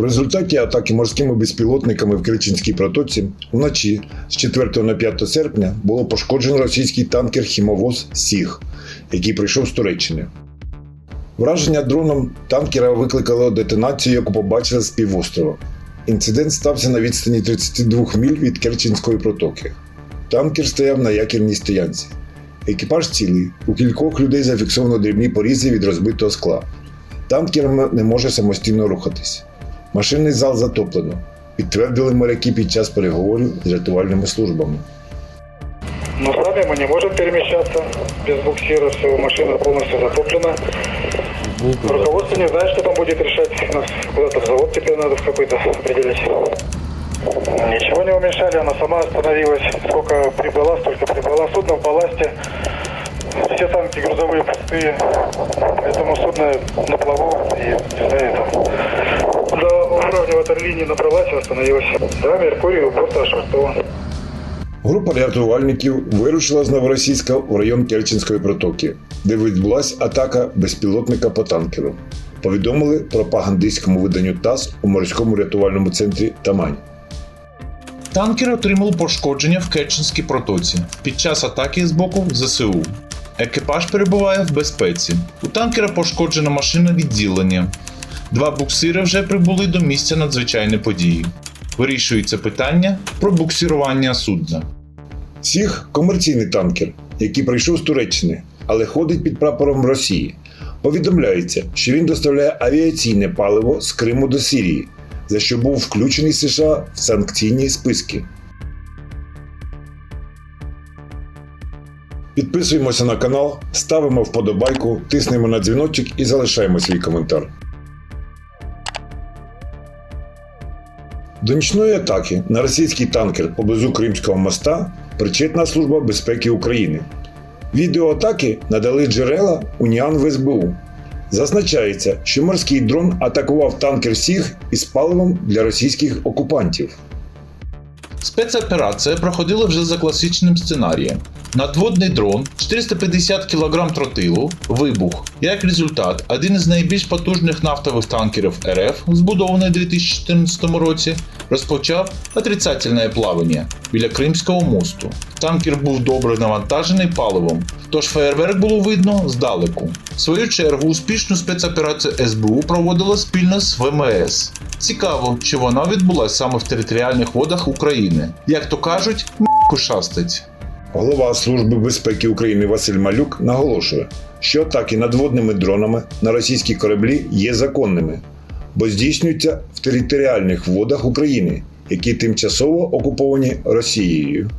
В результаті атаки морськими безпілотниками в Керченській протоці вночі з 4 на 5 серпня було пошкоджено російський танкер хімовоз Сіг, який прийшов з Туреччини. Враження дроном танкера викликало детонацію, яку побачили з півострова. Інцидент стався на відстані 32 миль від Керченської протоки. Танкер стояв на якірній стоянці. Екіпаж цілий. У кількох людей зафіксовано дрібні порізи від розбитого скла. Танкер не може самостійно рухатись. Машинний зал затоплено, підтвердили моряки під час переговорів з рятувальними службами. Но сами мы не можем перемещаться без буксира, все, машина полностью затоплена. Руководство не знает, что там будет решать. Нас куда-то в завод теперь надо в какой-то определить. Ничего не уменьшали, она сама остановилась. Сколько прибыла, столько прибыла. Судно в балласте. Все танки грузовые пустые. Поэтому судно на плаву и из-за этого. До набралась и остановилась. Да, Меркурий у борта ошвартован. Група рятувальників вирушила з Новоросійська в район Керченської протоки, де відбулася атака безпілотника по танкеру. Повідомили пропагандистському виданню ТАСС у морському рятувальному центрі Тамань. Танкер отримав пошкодження в Керченській протоці під час атаки з боку ЗСУ. Екіпаж перебуває в безпеці. У танкера пошкоджена машина відділення. Два буксири вже прибули до місця надзвичайної події. Вирішується питання про буксирування судна. Сіг комерційний танкер, який прийшов з Туреччини, але ходить під прапором Росії. Повідомляється, що він доставляє авіаційне паливо з Криму до Сирії, за що був включений США в санкційні списки. Підписуємося на канал, ставимо вподобайку, тиснемо на дзвіночок і залишаємо свій коментар. До нічної атаки на російський танкер поблизу Кримського моста причетна Служба безпеки України. Відео атаки надали джерела Уніан в СБУ. Зазначається, що морський дрон атакував танкер Сіг із паливом для російських окупантів. Спецоперація проходила вже за класичним сценарієм. Надводний дрон, 450 кг тротилу, вибух. Як результат, один із найбільш потужних нафтових танкерів РФ, збудований у 2014 році, розпочав отрицательне плавання біля Кримського мосту. Танкер був добре навантажений паливом, тож феєрверк було видно здалеку. В свою чергу успішну спецоперацію СБУ проводила спільно з ВМС. Цікаво, чи вона відбулася саме в територіальних водах України. Як то кажуть, шастить. Голова Служби безпеки України Василь Малюк наголошує, що атаки надводними дронами на російські кораблі є законними, бо здійснюються в територіальних водах України, які тимчасово окуповані Росією.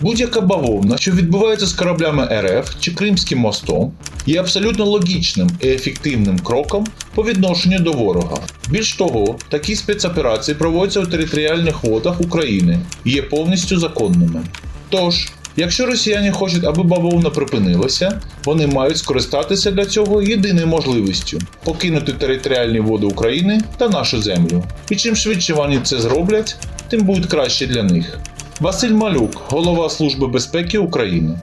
Будь-яка бавовна, що відбувається з кораблями РФ чи Кримським мостом, є абсолютно логічним і ефективним кроком по відношенню до ворога. Більш того, такі спецоперації проводяться у територіальних водах України і є повністю законними. Тож, якщо росіяни хочуть, аби бавовна припинилася, вони мають скористатися для цього єдиною можливістю покинути територіальні води України та нашу землю. І чим швидше вони це зроблять, тим буде краще для них. Василь Малюк, голова Служби безпеки України.